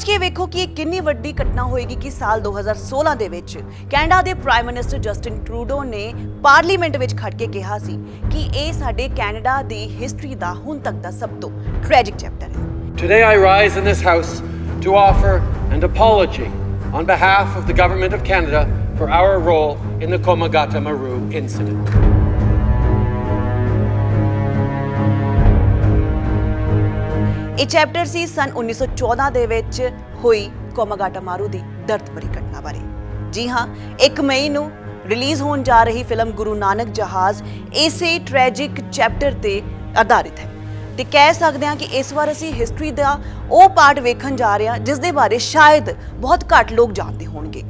ਸੋਚ ਕੇ ਵੇਖੋ ਕਿ ਇਹ ਕਿੰਨੀ ਵੱਡੀ ਘਟਨਾ ਹੋਏਗੀ ਕਿ ਸਾਲ 2016 ਦੇ ਵਿੱਚ ਕੈਨੇਡਾ ਦੇ ਪ੍ਰਾਈਮ ਮਿਨਿਸਟਰ ਜਸਟਿਨ ਟਰੂਡੋ ਨੇ ਪਾਰਲੀਮੈਂਟ ਵਿੱਚ ਖੜ ਕੇ ਕਿਹਾ ਸੀ ਕਿ ਇਹ ਸਾਡੇ ਕੈਨੇਡਾ ਦੀ ਹਿਸਟਰੀ ਦਾ ਹੁਣ ਤੱਕ ਦਾ ਸਭ ਤੋਂ ਟ੍ਰੈਜਿਕ ਚੈਪਟਰ ਹੈ Today I rise in this House to offer an apology on behalf of the Government of Canada for our role in the Komagata Maru incident. ਇਹ ਚੈਪਟਰ ਸੀ ਸਨ 1914 ਦੇ ਵਿੱਚ ਹੋਈ ਕੋਮਾਗਾਟਾ ਮਾਰੂ ਦੀ ਦਰਦ ਭਰੀ ਘਟਨਾ ਬਾਰੇ। ਜੀ ਹਾਂ 1 ਮਈ ਨੂੰ ਰਿਲੀਜ਼ ਹੋਣ ਜਾ ਰਹੀ ਫਿਲਮ ਗੁਰੂ ਨਾਨਕ ਜਹਾਜ਼ ਇਸੇ ਟ੍ਰੈਜਿਕ ਚੈਪਟਰ ਤੇ ਆਧਾਰਿਤ ਹੈ। ਤੇ ਕਹਿ ਸਕਦੇ ਹਾਂ ਕਿ ਇਸ ਵਾਰ ਅਸੀਂ ਹਿਸਟਰੀ ਦਾ ਉਹ ਪਾਰਟ ਵੇਖਣ ਜਾ ਰਹੇ ਹਾਂ, ਜਿਸ ਦੇ ਬਾਰੇ ਸ਼ਾਇਦ ਬਹੁਤ ਘੱਟ ਲੋਕ ਜਾਣਦੇ ਹੋਣਗੇ।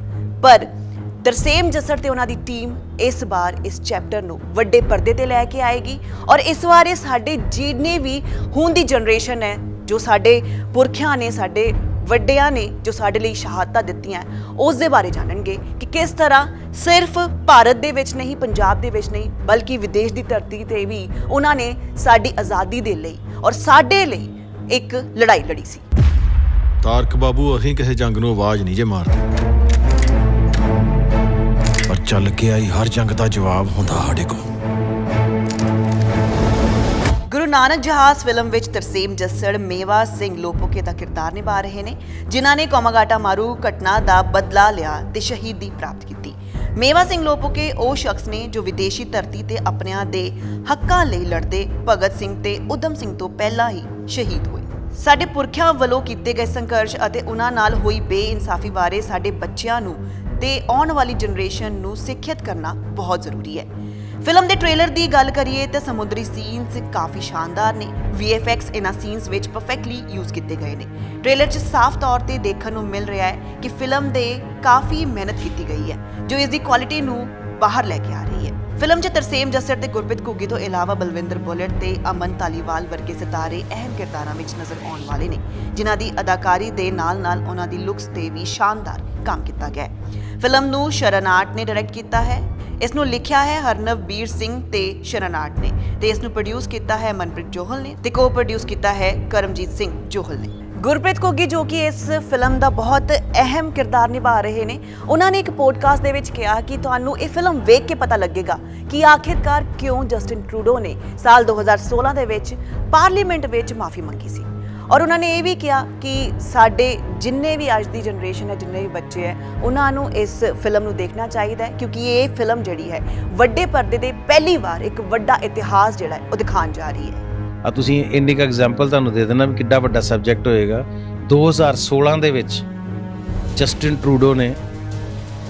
ਪਰ ਤਰਸੇਮ ਜੱਸੜ ਤੇ ਉਹਨਾਂ ਦੀ ਟੀਮ ਇਸ ਵਾਰ ਇਸ ਚੈਪਟਰ ਨੂੰ ਵੱਡੇ ਪਰਦੇ ਤੇ ਲੈ ਕੇ ਆਏਗੀ ਔਰ ਇਸ ਵਾਰ ਇਹ ਸਾਡੇ ਜਿੰਨੇ ਵੀ ਹੁਣ ਦੀ ਜਨਰੇਸ਼ਨ ਹੈ ਜੋ ਸਾਡੇ ਪੁਰਖਿਆਂ ਨੇ, ਸਾਡੇ ਵੱਡਿਆਂ ਨੇ ਜੋ ਸਾਡੇ ਲਈ ਸ਼ਹਾਦਤਾਂ ਦਿੱਤੀਆਂ, ਉਸ ਦੇ ਬਾਰੇ ਜਾਣਨਗੇ ਕਿ ਕਿਸ ਤਰ੍ਹਾਂ ਸਿਰਫ ਭਾਰਤ ਦੇ ਵਿੱਚ ਨਹੀਂ, ਪੰਜਾਬ ਦੇ ਵਿੱਚ ਨਹੀਂ, ਬਲਕਿ ਵਿਦੇਸ਼ ਦੀ ਧਰਤੀ ਤੇ ਵੀ ਉਹਨਾਂ ਨੇ ਸਾਡੀ ਆਜ਼ਾਦੀ ਦੇ ਲਈ ਔਰ ਸਾਡੇ ਲਈ ਇੱਕ ਲੜਾਈ ਲੜੀ ਸੀ। ਤਾਰਕ ਬਾਬੂ, ਅਸੀਂ ਕਿਸੇ ਜੰਗ ਨੂੰ ਆਵਾਜ਼ ਨਹੀਂ ਜੇ ਮਾਰਦੇ। ਪਰ ਚੱਲ ਕੇ ਆਈ ਹਰ ਜੰਗ ਦਾ ਜਵਾਬ ਹੁੰਦਾ ਸਾਡੇ ਕੋਲ। ਨਾਨਕ ਜਹਾਜ਼ ਫਿਲਮ ਵਿੱਚ ਤਰਸੇਮ ਜੱਸੜ, ਮੇਵਾ ਸਿੰਘ ਲੋਪੋਕੇ ਦਾ ਕਿਰਦਾਰ ਨਿਭਾ ਰਹੇ ਨੇ, ਜਿਨ੍ਹਾਂ ਨੇ ਕੋਮਾਗਾਟਾ ਮਾਰੂ ਘਟਨਾ ਦਾ ਬਦਲਾ ਲਿਆ ਤੇ ਸ਼ਹੀਦੀ ਪ੍ਰਾਪਤ ਕੀਤੀ। ਮੇਵਾ ਸਿੰਘ ਲੋਪੋਕੇ ਉਹ ਸ਼ਖਸ ਨੇ ਜੋ ਵਿਦੇਸ਼ੀ ਧਰਤੀ ਤੇ ਆਪਣਿਆਂ ਦੇ ਹੱਕਾਂ ਲਈ ਲੜਦੇ ਭਗਤ ਸਿੰਘ ਤੇ ਉਦਮ ਸਿੰਘ ਤੋਂ ਪਹਿਲਾਂ ਹੀ ਸ਼ਹੀਦ ਹੋਏ। ਸਾਡੇ ਪੁਰਖਿਆਂ ਵੱਲੋਂ ਕੀਤੇ ਗਏ ਸੰਘਰਸ਼ ਅਤੇ ਉਹਨਾਂ ਨਾਲ ਹੋਈ ਬੇਇਨਸਾਫੀ ਬਾਰੇ ਸਾਡੇ ਬੱਚਿਆਂ ਨੂੰ ਤੇ ਆਉਣ ਵਾਲੀ ਜਨਰੇਸ਼ਨ ਨੂੰ ਸਿੱਖਿਅਤ ਕਰਨਾ ਬਹੁਤ ਜ਼ਰੂਰੀ ਹੈ। ਫਿਲਮ ਦੇ ਟ੍ਰੇਲਰ ਦੀ ਗੱਲ ਕਰੀਏ ਤਾਂ ਸਮੁੰਦਰੀ ਸੀਨਸ ਕਾਫੀ ਸ਼ਾਨਦਾਰ ਨੇ। VFX ਇਹਨਾਂ ਸੀਨਸ ਵਿੱਚ ਪਰਫੈਕਟਲੀ ਯੂਜ਼ ਕੀਤੇ ਗਏ ਨੇ। ਟ੍ਰੇਲਰ 'ਚ ਸਾਫ਼ ਤੌਰ ਤੇ ਦੇਖਣ ਨੂੰ ਮਿਲ ਰਿਹਾ ਹੈ ਕਿ ਫਿਲਮ ਦੇ ਕਾਫੀ ਮਿਹਨਤ ਕੀਤੀ ਗਈ ਹੈ, ਜੋ ਇਸ ਦੀ ਕੁਆਲਿਟੀ ਨੂੰ ਬਾਹਰ ਲੈ ਕੇ ਆ ਰਹੀ ਹੈ। ਫਿਲਮ 'ਚ ਤਰਸੇਮ ਜੱਸਰ ਤੇ ਗੁਰਪ੍ਰੀਤ ਘੁੱਗੀ ਤੋਂ ਇਲਾਵਾ ਬਲਵਿੰਦਰ ਬੁਲਟ ਤੇ ਅਮਨ ਤਾਲੀਵਾਲ ਵਰਗੇ ਸਿਤਾਰੇ ਅਹਿਮ ਕਿਰਦਾਰਾਂ ਵਿੱਚ ਨਜ਼ਰ ਆਉਣ ਵਾਲੇ ਨੇ, ਜਿਨ੍ਹਾਂ ਦੀ ਅਦਾਕਾਰੀ ਦੇ ਨਾਲ-ਨਾਲ ਉਹਨਾਂ ਦੀ ਲੁੱਕਸ ਤੇ ਵੀ ਸ਼ਾਨਦਾਰ ਕੰਮ ਕੀਤਾ ਗਿਆ ਹੈ। ਫਿਲਮ ਨੂੰ ਸ਼ਰਨ ਆਰਟ ਨੇ ਡਾਇਰੈਕਟ ਕੀਤਾ ਹੈ। ਇਸ ਨੂੰ ਲਿਖਿਆ ਹੈ ਹਰਨਵਬੀਰ ਸਿੰਘ ਤੇ ਸ਼ਰਨ ਨੇ ਤੇ ਇਸ ਨੂੰ ਪ੍ਰੋਡਿਊਸ ਕੀਤਾ ਹੈ ਮਨਪ੍ਰੀਤ ਜੋਹਲ ਨੇ ਤੇ ਕੋ-ਪ੍ਰੋਡਿਊਸ ਕੀਤਾ ਹੈ ਕਰਮਜੀਤ ਸਿੰਘ ਜੋਹਲ ਨੇ। ਗੁਰਪ੍ਰੀਤ ਕੋਗੀ ਜੋ ਕਿ ਇਸ ਫਿਲਮ ਦਾ ਬਹੁਤ ਅਹਿਮ ਕਿਰਦਾਰ ਨਿਭਾ ਰਹੇ ਨੇ, ਉਹਨਾਂ ਨੇ ਇੱਕ ਪੋਡਕਾਸਟ ਦੇ ਵਿੱਚ ਕਿਹਾ ਕਿ ਤੁਹਾਨੂੰ ਇਹ ਫਿਲਮ ਵੇਖ ਕੇ ਪਤਾ ਲੱਗੇਗਾ ਕਿ ਆਖਿਰਕਾਰ ਕਿਉਂ ਜਸਟਿਨ ਟਰੂਡੋ ਨੇ ਸਾਲ 2016 ਦੇ ਵਿੱਚ ਪਾਰਲੀਮੈਂਟ ਵਿੱਚ ਮਾਫੀ ਮੰਗੀ ਸੀ। ਔਰ ਉਹਨਾਂ ਨੇ ਇਹ ਵੀ ਕਿਹਾ ਕਿ ਸਾਡੇ ਜਿੰਨੇ ਵੀ ਅੱਜ ਦੀ ਜਨਰੇਸ਼ਨ ਹੈ, ਜਿੰਨੇ ਵੀ ਬੱਚੇ ਹੈ, ਉਹਨਾਂ ਨੂੰ ਇਸ ਫਿਲਮ ਨੂੰ ਦੇਖਣਾ ਚਾਹੀਦਾ ਹੈ ਕਿਉਂਕਿ ਇਹ ਫਿਲਮ ਜਿਹੜੀ ਹੈ, ਵੱਡੇ ਪਰਦੇ ਦੇ ਪਹਿਲੀ ਵਾਰ ਇੱਕ ਵੱਡਾ ਇਤਿਹਾਸ ਜਿਹੜਾ ਹੈ, ਉਹ ਦਿਖਾਉਣ ਜਾ ਰਹੀ ਹੈ। ਆ ਤੁਸੀਂ ਇੰਨੀ ਕੁ ਐਗਜ਼ਾਮਪਲ ਤੁਹਾਨੂੰ ਦੇ ਦੇਣਾ ਵੀ ਕਿੱਡਾ ਵੱਡਾ ਸਬਜੈਕਟ ਹੋਏਗਾ। 2016 ਦੇ ਵਿੱਚ ਜਸਟਿਨ ਟਰੂਡੋ ਨੇ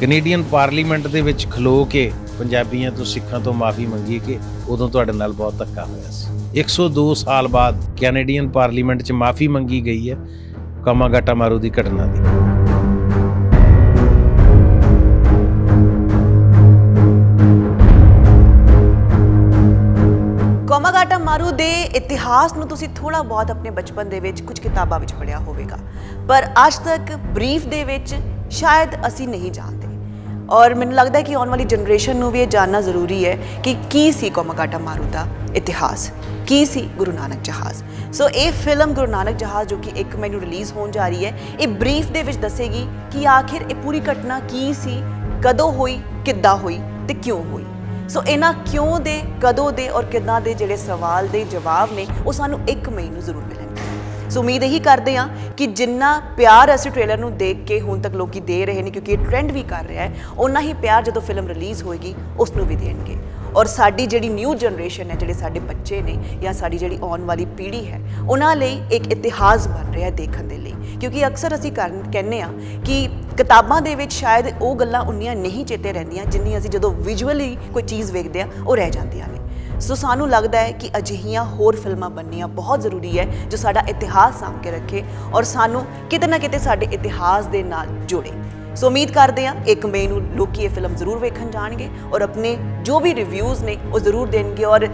ਕੈਨੇਡੀਅਨ ਪਾਰਲੀਮੈਂਟ ਦੇ ਵਿੱਚ ਖਲੋ ਕੇ ਪੰਜਾਬੀਆਂ ਤੋਂ, ਸਿੱਖਾਂ ਤੋਂ ਮਾਫੀ ਮੰਗੀ ਕਿ ਉਦੋਂ ਤੁਹਾਡੇ ਨਾਲ ਬਹੁਤ ਧੱਕਾ ਹੋਇਆ ਸੀ। 102 ਸਾਲ ਬਾਅਦ ਕੈਨੇਡੀਅਨ ਪਾਰਲੀਮੈਂਟ 'ਚ ਮਾਫੀ ਮੰਗੀ ਗਈ ਹੈ ਕਾਮਾਗਾਟਾ ਮਾਰੂ ਦੀ ਘਟਨਾ ਦੀ। ਕੋਮਾਗਾਟਾ ਮਾਰੂ ਦੇ ਇਤਿਹਾਸ ਨੂੰ ਤੁਸੀਂ ਥੋੜਾ ਬਹੁਤ ਆਪਣੇ ਬਚਪਨ ਦੇ ਵਿੱਚ ਕੁਝ ਕਿਤਾਬਾਂ ਵਿੱਚ ਪੜ੍ਹਿਆ ਹੋਵੇਗਾ। ਪਰ ਅੱਜ ਤੱਕ ਬਰੀਫ ਦੇ ਵਿੱਚ ਸ਼ਾਇਦ ਅਸੀਂ ਨਹੀਂ ਜਾਣਦੇ। ਔਰ ਮੈਨੂੰ ਲੱਗਦਾ ਕਿ ਆਉਣ ਵਾਲੀ ਜਨਰੇਸ਼ਨ ਨੂੰ ਵੀ ਇਹ ਜਾਣਨਾ ਜ਼ਰੂਰੀ ਹੈ ਕਿ ਕੀ ਸੀ ਕੋਮਾਗਾਟਾ ਮਾਰੂ ਦਾ ਇਤਿਹਾਸ, ਕੀ ਸੀ ਗੁਰੂ ਨਾਨਕ ਜਹਾਜ਼। ਸੋ ਇਹ ਫਿਲਮ ਗੁਰੂ ਨਾਨਕ ਜਹਾਜ਼ ਜੋ ਕਿ ਇੱਕ ਮੈਨੂੰ ਰਿਲੀਜ਼ ਹੋਣ ਜਾ ਰਹੀ ਹੈ, ਇਹ ਬਰੀਫ ਦੇ ਵਿੱਚ ਦੱਸੇਗੀ ਕਿ ਆਖਿਰ ਇਹ ਪੂਰੀ ਘਟਨਾ ਕੀ ਸੀ, ਕਦੋਂ ਹੋਈ, ਕਿੱਦਾਂ ਹੋਈ ਤੇ ਕਿਉਂ ਹੋਈ। ਸੋ ਇਹਨਾਂ ਕਿਉਂ ਦੇ, ਕਦੋਂ ਦੇ ਔਰ ਕਿੱਦਾਂ ਦੇ ਜਿਹੜੇ ਸਵਾਲ ਦੇ ਜਵਾਬ ਨੇ, ਉਹ ਸਾਨੂੰ 1 ਮਈ ਨੂੰ ਜ਼ਰੂਰ ਮਿਲਣਗੇ। ਸੋ ਉਮੀਦ ਇਹੀ ਕਰਦੇ ਹਾਂ ਕਿ ਜਿੰਨਾ ਪਿਆਰ ਅਸੀਂ ਟ੍ਰੇਲਰ ਨੂੰ ਦੇਖ ਕੇ ਹੁਣ ਤੱਕ ਲੋਕੀ ਦੇ ਰਹੇ ਨੇ ਕਿਉਂਕਿ ਇਹ ਟ੍ਰੈਂਡ ਵੀ ਕਰ ਰਿਹਾ ਹੈ ਓਨਾ ਹੀ ਪਿਆਰ ਜਦੋਂ ਫਿਲਮ ਰਿਲੀਜ਼ ਹੋਏਗੀ ਉਸ ਨੂੰ ਵੀ ਦੇਣਗੇ ਔਰ ਸਾਡੀ ਜਿਹੜੀ ਨਿਊ ਜਨਰੇਸ਼ਨ ਹੈ ਜਿਹੜੇ ਸਾਡੇ ਬੱਚੇ ਨੇ ਜਾਂ ਸਾਡੀ ਜਿਹੜੀ ਆਉਣ ਵਾਲੀ ਪੀੜ੍ਹੀ ਹੈ ਉਹਨਾਂ ਲਈ ਇੱਕ ਇਤਿਹਾਸ ਬਣ ਰਿਹਾ ਹੈ ਦੇਖਣ ਦੇ ਲਈ ਕਿਉਂਕਿ ਅਕਸਰ ਅਸੀਂ ਕਰਨ ਕਹਿੰਨੇ ਆ ਕਿ ਕਿਤਾਬਾਂ ਦੇ ਵਿੱਚ ਸ਼ਾਇਦ ਉਹ ਗੱਲਾਂ ਉਨੀਆਂ ਨਹੀਂ ਚੇਤੇ ਰਹਿੰਦੀਆਂ ਜਿੰਨੀਆਂ ਅਸੀਂ ਜਦੋਂ ਵਿਜ਼ੂਅਲੀ ਕੋਈ ਚੀਜ਼ ਵੇਖਦੇ ਆ ਉਹ ਰਹਿ ਜਾਂਦੀਆਂ ਨੇ ਸੋ ਸਾਨੂੰ ਲੱਗਦਾ ਹੈ ਕਿ ਅਜਿਹੀਆਂ ਹੋਰ ਫਿਲਮਾਂ ਬਣਨੀਆਂ ਬਹੁਤ ਜ਼ਰੂਰੀ ਹੈ, ਜੋ ਸਾਡਾ ਇਤਿਹਾਸ ਸਾਂਭ ਕੇ ਰੱਖੇ ਔਰ ਸਾਨੂੰ ਕਿਤੇ ਨਾ ਕਿਤੇ ਸਾਡੇ ਇਤਿਹਾਸ ਦੇ ਨਾਲ ਜੋੜੇ। ਸੋ ਉਮੀਦ ਕਰਦੇ ਹਾਂ 1 ਮਈ ਨੂੰ ਲੋਕੀ ਇਹ ਫਿਲਮ ਜ਼ਰੂਰ ਵੇਖਣ ਜਾਣਗੇ ਔਰ ਆਪਣੇ ਜੋ ਵੀ ਰਿਵਿਊਜ਼ ਨੇ, ਉਹ ਜ਼ਰੂਰ ਦੇਣਗੇ ਔਰ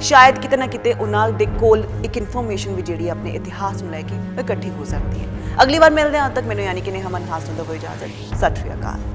ਸ਼ਾਇਦ ਕਿਤੇ ਨਾ ਕਿਤੇ ਉਹਨਾਂ ਦੇ ਕੋਲ ਇੱਕ ਇਨਫੋਰਮੇਸ਼ਨ ਵੀ ਜਿਹੜੀ ਆਪਣੇ ਇਤਿਹਾਸ ਨੂੰ ਲੈ ਕੇ ਉਹ ਇਕੱਠੀ ਹੋ ਸਕਦੀ ਹੈ। ਅਗਲੀ ਵਾਰ ਮਿਲਦੇ ਹਾਂ ਤੱਕ ਮੈਨੂੰ ਯਾਨੀ ਕਿ ਨੇ ਹਮਨ ਹਾਸਨ ਦਾ ਕੋਈ ਇਜਾਜ਼ਤ। ਸਤਿ ਸ਼੍ਰੀ ਅਕਾਲ।